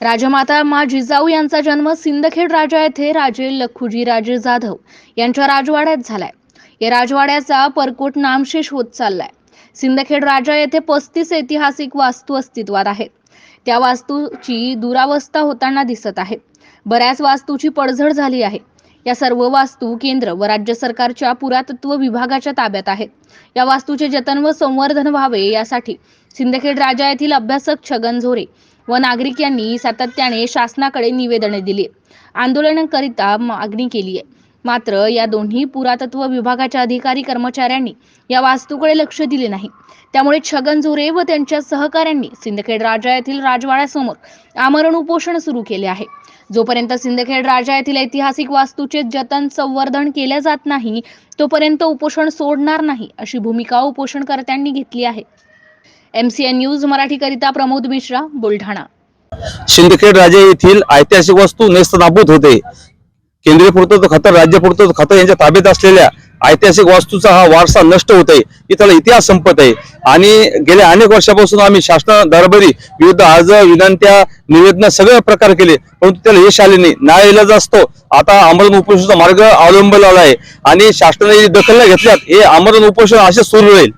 राजमाता मा जिजाऊ यांचा जन्म सिंदखेड राजा येथे राजे लखुजी राजे जाधव यांच्या राजवाड्यात झालाय. या राजवाड्याचा परकोट नामशेष होत चाललाय. सिंदखेड राजा येथे पस्तीस ऐतिहासिक वास्तू अस्तित्वात आहेत. त्या वास्तूची दुरावस्था होताना दिसत आहे बऱ्याच वास्तूची पडझड झाली आहे. या सर्व वास्तू केंद्र व राज्य सरकारच्या पुरातत्व विभागाच्या ताब्यात आहेत. या वास्तूचे जतन व संवर्धन व्हावे यासाठी सिंदखेड राजा येथील अभ्यासक छगन झोरे व नागरिक यांनी सातत्याने शासनाकडे निवेदने दिली. आंदोलनाकरिता मागणी केली आहे. मात्र या दोन्ही पुरातत्व विभागाच्या अधिकारी कर्मचाऱ्यांनी या वास्तूकडे लक्ष दिले नाही. त्यामुळे छगन झोरे व त्यांच्या सहकाऱ्यांनी सिंदखेड राजा येथील राजवाड्यासमोर आमरण उपोषण सुरू केले आहे. जोपर्यंत सिंदखेड राजा येथील ऐतिहासिक वास्तूचे जतन संवर्धन केले जात नाही तोपर्यंत उपोषण सोडणार नाही अशी भूमिका उपोषणकर्त्यांनी घेतली आहे. एमसीएन न्यूज मराठीकरिता प्रमोद मिश्रा बुलढाणा. शिंदखेड राजे येथील ऐतिहासिक वस्तू नेस्तनाबूत होते. केंद्रीय पुरातत्व खातं राज्य पुरातत्व खातं यांच्या ताब्यात असलेल्या ऐतिहासिक वास्तूचा हा वारसा नष्ट होत. आहे इथला इतिहास संपत आहे. आणि गेल्या अनेक वर्षापासून आम्ही शासना दरबारी विविध अर्ज विनंत्या निवेदन सगळे प्रकार केले. परंतु त्याला यश आले नाही. नाईलाज असतो. आता आमरण उपोषणाचा मार्ग अवलंबला आहे. आणि शासनाने दखल न घेतल्यात हे आमरण उपोषण असे सुरू राहील.